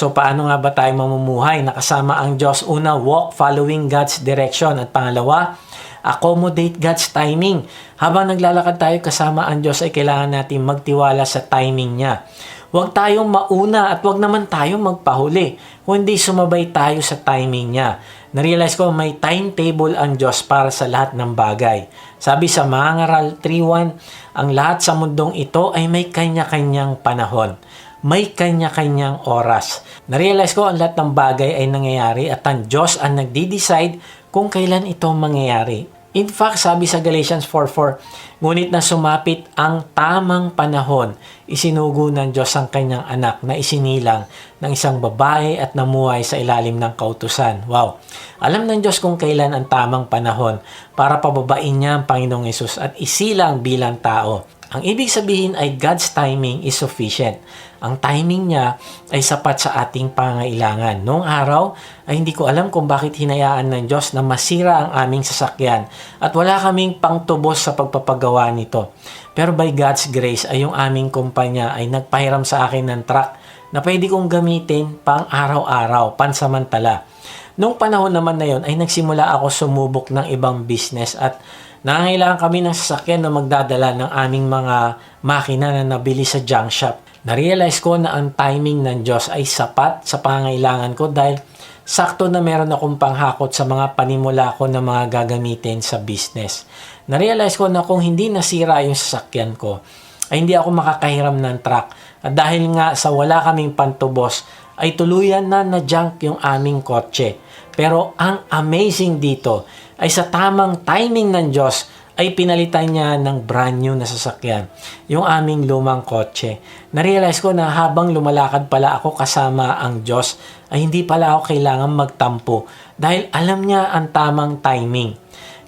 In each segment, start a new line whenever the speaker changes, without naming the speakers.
So paano nga ba tayo mamumuhay? Nakasama ang Diyos. Una, walk following God's direction. At pangalawa, accommodate God's timing. Habang naglalakad tayo kasama ang Diyos ay kailangan natin magtiwala sa timing niya. Huwag tayong mauna at huwag naman tayong magpahuli. Kundi sumabay tayo sa timing niya. Narealize ko may timetable ang Diyos para sa lahat ng bagay. Sabi sa Mangaral 3.1, ang lahat sa mundong ito ay may kanya-kanyang panahon may kanya-kanyang oras. Narealize ko ang lahat ng bagay ay nangyayari at ang Diyos ang nagdi-decide kung kailan ito mangyayari. In fact, sabi sa Galatians 4.4, ngunit na sumapit ang tamang panahon, isinugo ng Diyos ang kanyang anak na isinilang ng isang babae at namuhay sa ilalim ng kautusan. Wow! Alam ng Diyos kung kailan ang tamang panahon para pababain niya ang Panginoong Yesus at isilang bilang tao. Ang ibig sabihin ay God's timing is sufficient. Ang timing niya ay sapat sa ating pangailangan. Noong araw ay hindi ko alam kung bakit hinayaan ng Diyos na masira ang aming sasakyan at wala kaming pangtubos sa pagpapagawa nito. Pero by God's grace ay yung aming kumpanya ay nagpahiram sa akin ng truck na pwede kong gamitin pang araw-araw, pansamantala. Noong panahon naman na yon ay nagsimula ako sumubok ng ibang business at Nangangailangan kami ng sasakyan na magdadala ng aming mga makina na nabili sa junk shop. Narealize ko na ang timing ng Diyos ay sapat sa pangangailangan ko dahil sakto na meron akong panghakot sa mga panimula ko na mga gagamitin sa business. Narealize ko na kung hindi nasira yung sasakyan ko, ay hindi ako makakahiram ng truck. At dahil nga sa wala kaming pantubos, ay tuluyan na na junk yung aming kotse. Pero ang amazing dito ay sa tamang timing ng Diyos ay pinalitan niya ng brand new na sasakyan, yung aming lumang kotse. Narealize ko na habang lumalakad pala ako kasama ang Diyos, ay hindi pala ako kailangan magtampo dahil alam niya ang tamang timing.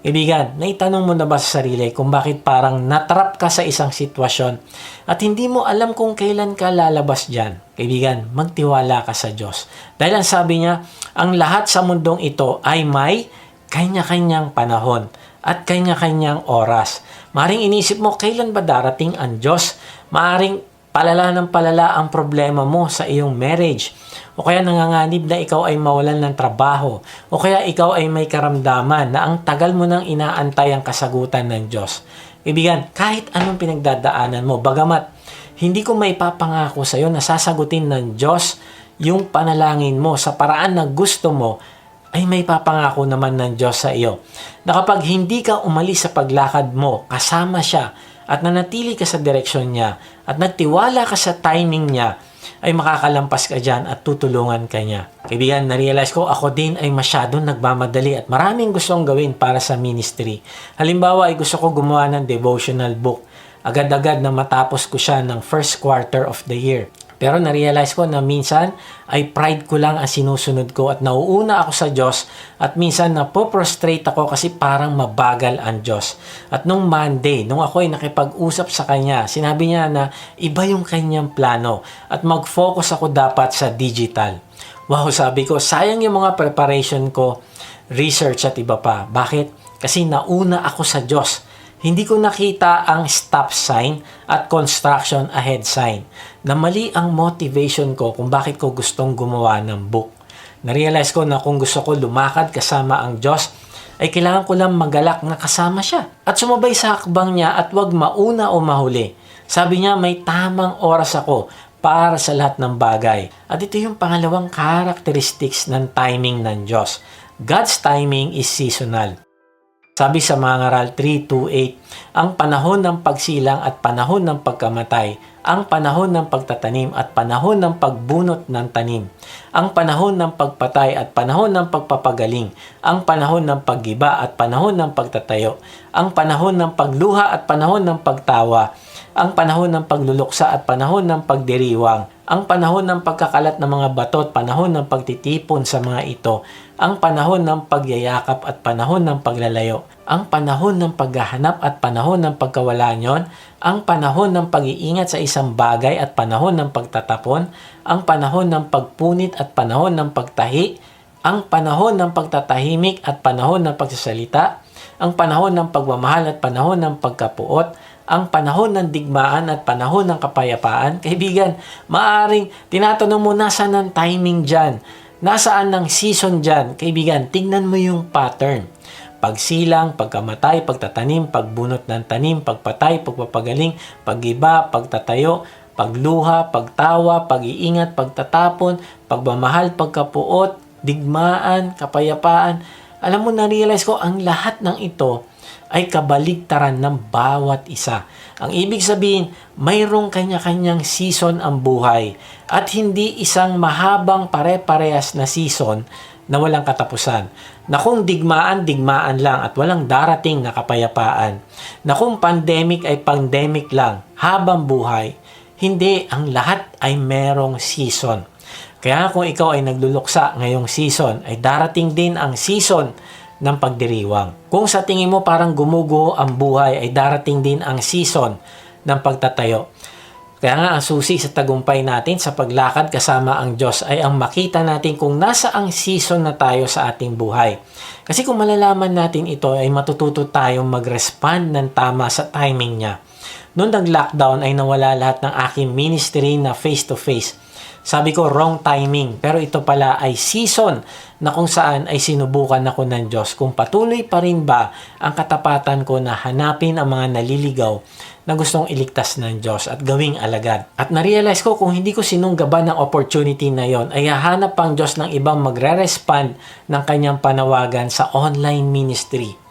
Kaibigan, naitanong mo na ba sa sarili kung bakit parang natrap ka sa isang sitwasyon at hindi mo alam kung kailan ka lalabas dyan? Kaibigan, magtiwala ka sa Diyos. Dahil ang sabi niya, ang lahat sa mundong ito ay may kanya-kanyang panahon at kanya-kanyang oras. Maring inisip mo, kailan ba darating ang Diyos? Maring palala ng palala ang problema mo sa iyong marriage. O kaya nanganganib na ikaw ay mawalan ng trabaho. O kaya ikaw ay may karamdaman na ang tagal mo nang inaantay ang kasagutan ng Diyos. Ibigan, kahit anong pinagdadaanan mo, bagamat hindi ko may papangako sa iyo na sasagutin ng Diyos yung panalangin mo sa paraan na gusto mo, ay may papangako naman ng Diyos sa iyo. Na kapag hindi ka umalis sa paglakad mo, kasama siya, at nanatili ka sa direksyon niya, at nagtiwala ka sa timing niya, ay makakalampas ka dyan at tutulungan ka niya. Kaibigan, na-realize ko ako din ay masyadong nagmamadali at maraming gustong gawin para sa ministry. Halimbawa ay gusto ko gumawa ng devotional book. Agad-agad na matapos ko siya ng first quarter of the year. Pero na-realize ko na minsan ay pride ko lang ang sinusunod ko at nauuna ako sa Diyos at minsan na prostrate ako kasi parang mabagal ang Diyos. At nung Monday, nung ako ay nakipag-usap sa Kanya, sinabi niya na iba yung kanyang plano at mag-focus ako dapat sa digital. Wow, sabi ko, sayang yung mga preparation ko, research at iba pa. Bakit? Kasi nauna ako sa Diyos hindi ko nakita ang stop sign at construction ahead sign na mali ang motivation ko kung bakit ko gustong gumawa ng book. Narealize ko na kung gusto ko lumakad kasama ang Diyos, ay kailangan ko lang magalak na kasama siya. At sumabay sa hakbang niya at wag mauna o mahuli. Sabi niya may tamang oras ako para sa lahat ng bagay. At ito yung pangalawang characteristics ng timing ng Diyos. God's timing is seasonal. Sabi sa mga ngaral 3.2.8, ang panahon ng pagsilang at panahon ng pagkamatay, ang panahon ng pagtatanim at panahon ng pagbunot ng tanim, ang panahon ng pagpatay at panahon ng pagpapagaling, ang panahon ng paggiba at panahon ng pagtatayo, ang panahon ng pagluha at panahon ng pagtawa, ang panahon ng pagluluksa at panahon ng pagdiriwang, ang panahon ng pagkakalat ng mga bato at panahon ng pagtitipon sa mga ito, ang panahon ng pagyayakap at panahon ng paglalayo, ang panahon ng paghahanap at panahon ng pagkawala nyon, ang panahon ng pag-iingat sa isang bagay at panahon ng pagtatapon, ang panahon ng pagpunit at panahon ng pagtahi, ang panahon ng pagtatahimik at panahon ng pagsasalita, ang panahon ng pagmamahal at panahon ng pagkapuot, ang panahon ng digmaan at panahon ng kapayapaan? Kaibigan, maaring tinatanong mo nasaan ang timing dyan? Nasaan ang season dyan? Kaibigan, tingnan mo yung pattern. Pagsilang, pagkamatay, pagtatanim, pagbunot ng tanim, pagpatay, pagpapagaling, pagiba, pagtatayo, pagluha, pagtawa, pag-iingat, pagtatapon, pagmamahal, pagkapuot, digmaan, kapayapaan. Alam mo, na-realize ko, ang lahat ng ito ay kabaligtaran ng bawat isa. Ang ibig sabihin, mayroong kanya-kanyang season ang buhay at hindi isang mahabang pare-parehas na season na walang katapusan. Na kung digmaan, digmaan lang at walang darating na kapayapaan. Na kung pandemic ay pandemic lang habang buhay. Hindi, ang lahat ay merong season. Kaya kung ikaw ay nagluluksa ngayong season, ay darating din ang season ng pagdiriwang. Kung sa tingin mo parang gumugo ang buhay, ay darating din ang season ng pagtatayo. Kaya nga ang susi sa tagumpay natin sa paglakad kasama ang Diyos ay ang makita natin kung nasa ang season na tayo sa ating buhay. Kasi kung malalaman natin ito ay matututo tayong mag-respond ng tama sa timing niya. Noong nag-lockdown ay nawala lahat ng aking ministry na face-to-face. Sabi ko, wrong timing. Pero ito pala ay season na kung saan ay sinubukan ako ng Diyos. Kung patuloy pa rin ba ang katapatan ko na hanapin ang mga naliligaw na gustong iligtas ng Diyos at gawing alagad. At na-realize ko kung hindi ko sinunggaban ng opportunity na yon ay hahanap pang Diyos ng ibang magre-respond ng kanyang panawagan sa online ministry.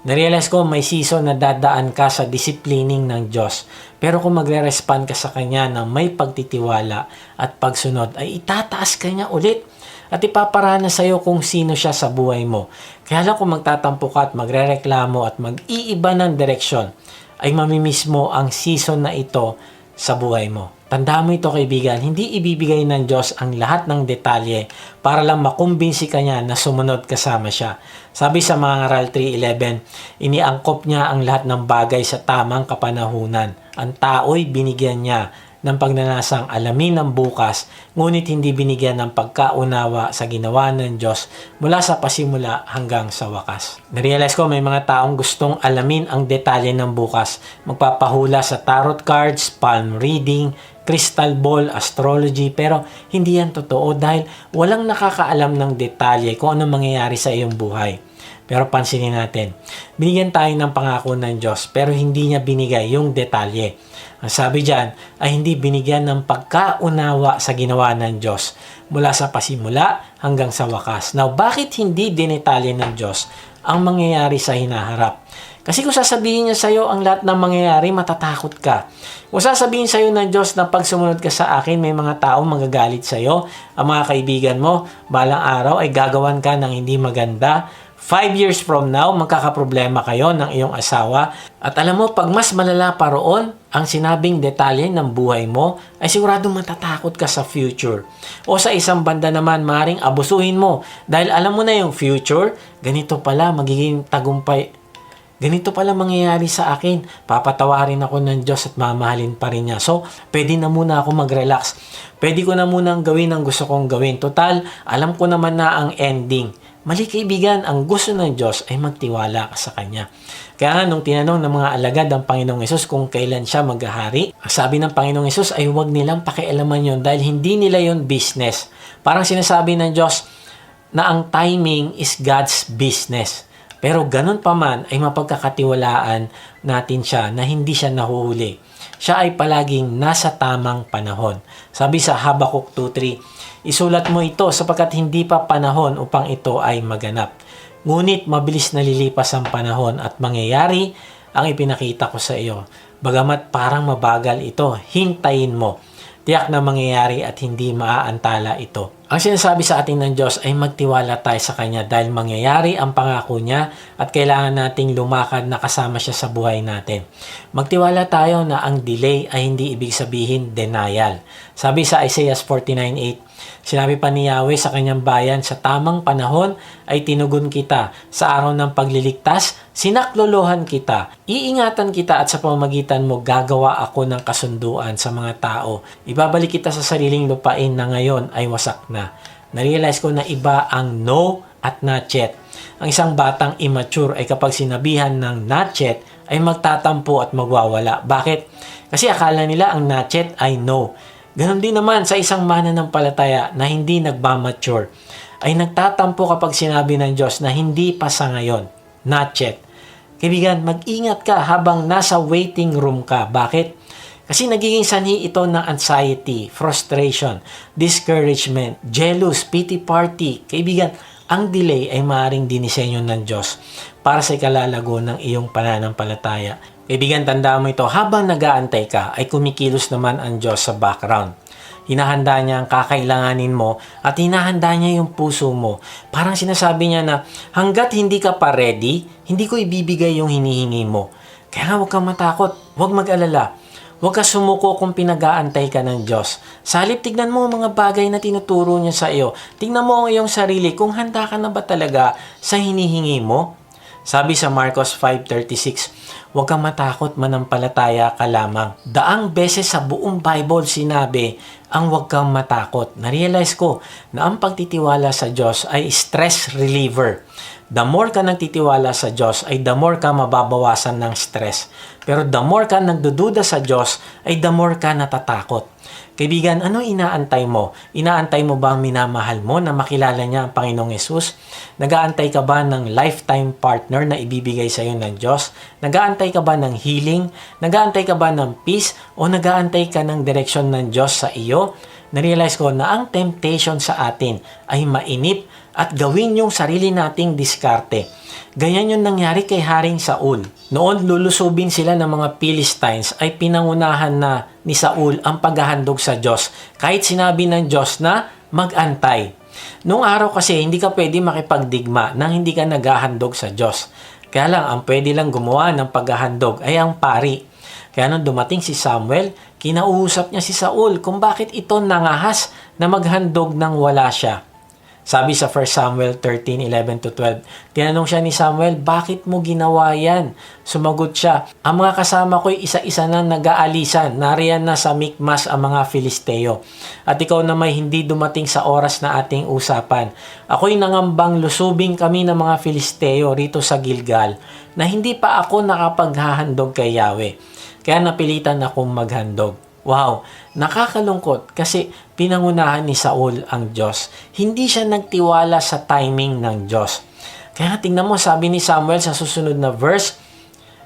Na-realize ko may season na dadaan ka sa disciplining ng Diyos. Pero kung magre-respond ka sa Kanya ng may pagtitiwala at pagsunod, ay itataas ka niya ulit at ipaparana sa iyo kung sino siya sa buhay mo. Kaya lang kung magtatampo ka at magre-reklamo at mag-iiba ng direksyon, ay mamimiss mo ang season na ito sa buhay mo. Tandaan mo ito kaibigan, hindi ibibigay ng Diyos ang lahat ng detalye para lang makumbinsi ka niya na sumunod kasama siya. Sabi sa mga ngaral 3.11, iniangkop niya ang lahat ng bagay sa tamang kapanahunan. Ang tao'y binigyan niya ng pagnanasang alamin ng bukas, ngunit hindi binigyan ng pagkaunawa sa ginawa ng Diyos mula sa pasimula hanggang sa wakas. Narealize ko may mga taong gustong alamin ang detalye ng bukas. Magpapahula sa tarot cards, palm reading, crystal ball, astrology, pero hindi yan totoo dahil walang nakakaalam ng detalye kung ano mangyayari sa iyong buhay. Pero pansinin natin, binigyan tayo ng pangako ng Diyos pero hindi niya binigay yung detalye. Ang sabi diyan ay hindi binigyan ng pagkaunawa sa ginawa ng Diyos mula sa pasimula hanggang sa wakas. Now, bakit hindi dinetalye ng Diyos ang mangyayari sa hinaharap? Kasi kung sasabihin niya sa iyo ang lahat ng mangyayari, matatakot ka. Kung sasabihin sa iyo ng Diyos na pag sumunod ka sa akin, may mga taong magagalit sa iyo, ang mga kaibigan mo, balang araw ay gagawan ka ng hindi maganda, Five years from now, magkakaproblema kayo ng iyong asawa. At alam mo, pag mas malala pa roon, ang sinabing detalye ng buhay mo, ay siguradong matatakot ka sa future. O sa isang banda naman, maring abusuhin mo. Dahil alam mo na yung future, ganito pala, magiging tagumpay. Ganito pala mangyayari sa akin. Papatawarin ako ng Diyos at mamahalin pa rin niya. So, pwede na muna ako mag-relax. Pwede ko na munang gawin ang gusto kong gawin. Total, alam ko naman na ang ending Mali kaibigan, ang gusto ng Diyos ay magtiwala ka sa Kanya. Kaya nung tinanong ng mga alagad ang Panginoong Yesus kung kailan siya maghahari, sabi ng Panginoong Yesus ay huwag nilang pakialaman yon dahil hindi nila yon business. Parang sinasabi ng Diyos na ang timing is God's business. Pero ganun pa man ay mapagkakatiwalaan natin siya na hindi siya nahuhuli. Siya ay palaging nasa tamang panahon. Sabi sa Habakuk 2.3, Isulat mo ito sapagkat hindi pa panahon upang ito ay maganap. Ngunit mabilis na lilipas ang panahon at mangyayari ang ipinakita ko sa iyo. Bagamat parang mabagal ito, hintayin mo. Tiyak na mangyayari at hindi maaantala ito. Ang sinasabi sa atin ng Diyos ay magtiwala tayo sa Kanya dahil mangyayari ang pangako niya at kailangan nating lumakad na kasama siya sa buhay natin. Magtiwala tayo na ang delay ay hindi ibig sabihin denial. Sabi sa Isaiah 49.8, Sinabi pa ni Yahweh sa kanyang bayan, sa tamang panahon ay tinugon kita. Sa araw ng pagliligtas, sinaklolohan kita. Iingatan kita at sa pamamagitan mo gagawa ako ng kasunduan sa mga tao. Ibabalik kita sa sariling lupain na ngayon ay wasak na. Narealize ko na iba ang no at not yet. Ang isang batang immature ay kapag sinabihan ng not yet, ay magtatampo at magwawala. Bakit? Kasi akala nila ang nachet ay no. Ganon din naman sa isang mananampalataya na hindi nagmamature ay nagtatampo kapag sinabi ng Diyos na hindi pa sa ngayon. Not yet. Kaibigan, mag-ingat ka habang nasa waiting room ka. Bakit? Kasi nagiging sanhi ito ng anxiety, frustration, discouragement, jealous, pity party. Kaibigan, ang delay ay maaaring dinisenyo ng Diyos para sa ikalalago ng iyong pananampalataya. Kaibigan, tanda mo ito, habang nagaantay ka, ay kumikilos naman ang Diyos sa background. Hinahanda niya ang kakailanganin mo at hinahanda niya yung puso mo. Parang sinasabi niya na hanggat hindi ka pa ready, hindi ko ibibigay yung hinihingi mo. Kaya huwag kang matakot, huwag mag-alala. Huwag ka sumuko kung pinag-aantay ka ng Diyos. Sa halip, tignan mo ang mga bagay na tinuturo niya sa iyo. Tignan mo ang iyong sarili kung handa ka na ba talaga sa hinihingi mo. Sabi sa Marcos 5.36, Huwag kang matakot, manampalataya ka lamang. Daang beses sa buong Bible sinabi ang huwag kang matakot. Narealize ko na ang pagtitiwala sa Diyos ay stress reliever. The more ka nagtitiwala sa Diyos ay the more ka mababawasan ng stress. Pero the more ka nagdududa sa Diyos ay the more ka natatakot. Kaibigan, ano inaantay mo? Inaantay mo ba ang minamahal mo na makilala niya ang Panginoong Yesus? Nagaantay ka ba ng lifetime partner na ibibigay sa iyo ng Diyos? Nagaantay ka ba ng healing? Nagaantay ka ba ng peace? O nagaantay ka ng direksyon ng Diyos sa iyo? Narealize ko na ang temptation sa atin ay mainip at gawin yung sarili nating diskarte. Ganyan yung nangyari kay Haring Saul. Noon lulusubin sila ng mga Philistines ay pinangunahan na ni Saul ang paghahandog sa Diyos kahit sinabi ng Diyos na mag-antay. Noong araw kasi hindi ka pwede makipagdigma nang hindi ka naghahandog sa Diyos. Kaya lang ang pwede lang gumawa ng paghahandog ay ang pari. Kaya nung dumating si Samuel, kinauusap niya si Saul kung bakit ito nangahas na maghandog nang wala siya. Sabi sa 1 Samuel 13:11 to 12, tinanong siya ni Samuel, bakit mo ginawa yan? Sumagot siya, ang mga kasama ko'y isa-isa na nag-aalisan, nariyan na sa Mikmas ang mga Filisteo. At ikaw na may hindi dumating sa oras na ating usapan. Ako'y nangambang lusubing kami ng mga Filisteo rito sa Gilgal, na hindi pa ako nakapaghahandog kay Yahweh. Kaya napilitan akong maghandog. Wow, nakakalungkot kasi pinangunahan ni Saul ang Diyos. Hindi siya nagtiwala sa timing ng Diyos. Kaya tingnan mo, sabi ni Samuel sa susunod na verse,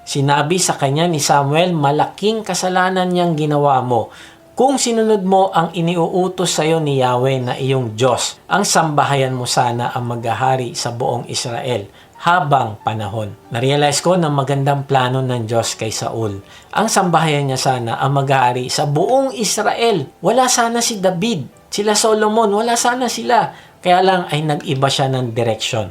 sinabi sa kanya ni Samuel, malaking kasalanan niyang ginawa mo. Kung sinunod mo ang iniuutos sa iyo ni Yahweh na iyong Diyos, ang sambahayan mo sana ang maghahari sa buong Israel habang panahon. Narealize ko na magandang plano ng Diyos kay Saul. Ang sambahayan niya sana ang mag-aari sa buong Israel. Wala sana si David, sila Solomon, wala sana sila. Kaya lang ay nag-iba siya ng direksyon.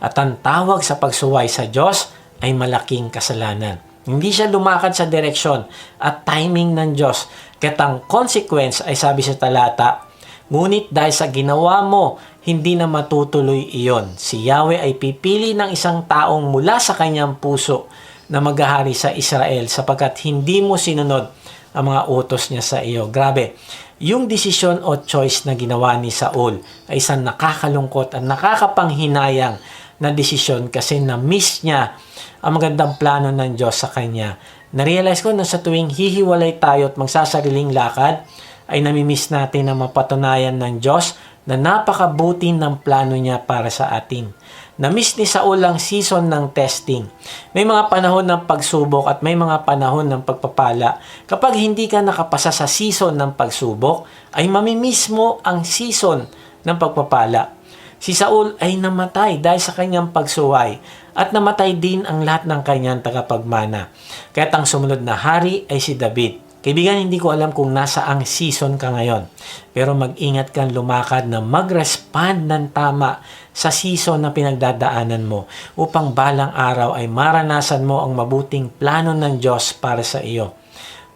At ang tawag sa pagsuway sa Diyos ay malaking kasalanan. Hindi siya lumakad sa direksyon at timing ng Diyos. Kaya't ang consequence ay sabi sa talata, Ngunit dahil sa ginawa mo, hindi na matutuloy iyon. Si Yahweh ay pipili ng isang taong mula sa kanyang puso na maghahari sa Israel sapagkat hindi mo sinunod ang mga utos niya sa iyo. Grabe. Yung desisyon o choice na ginawa ni Saul ay isang nakakalungkot at nakakapanghinayang na desisyon kasi na-miss niya ang magandang plano ng Diyos sa kanya. Na-realize ko na sa tuwing hihiwalay tayo at magsasariling lakad, ay namimiss natin na mapatunayan ng Diyos na napakabuti ng plano niya para sa atin. Namiss ni Saul ang season ng testing. May mga panahon ng pagsubok at may mga panahon ng pagpapala. Kapag hindi ka nakapasa sa season ng pagsubok, ay mamimiss mo ang season ng pagpapala. Si Saul ay namatay dahil sa kanyang pagsuway at namatay din ang lahat ng kanyang tagapagmana. Kaya't ang sumunod na hari ay si David. Kaibigan, hindi ko alam kung nasa ang season ka ngayon. Pero mag-ingat kang lumakad na mag-respond ng tama sa season na pinagdadaanan mo upang balang araw ay maranasan mo ang mabuting plano ng Diyos para sa iyo.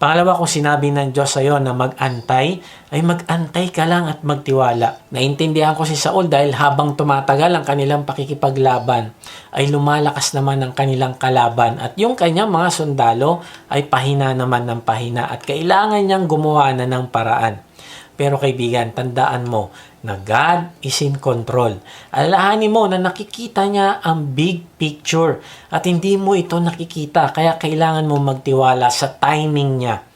Pangalawa, kung sinabi ng Diyos sa iyo na mag-antay, ay mag-antay ka lang at magtiwala. Naintindihan ko si Saul dahil habang tumatagal ang kanilang pakikipaglaban, ay lumalakas naman ang kanilang kalaban at yung kanyang mga sundalo ay pahina naman ng pahina at kailangan niyang gumawa na ng paraan. Pero kaibigan, tandaan mo, na God is in control. Alalahanin mo na nakikita niya ang big picture at hindi mo ito nakikita kaya kailangan mo magtiwala sa timing niya.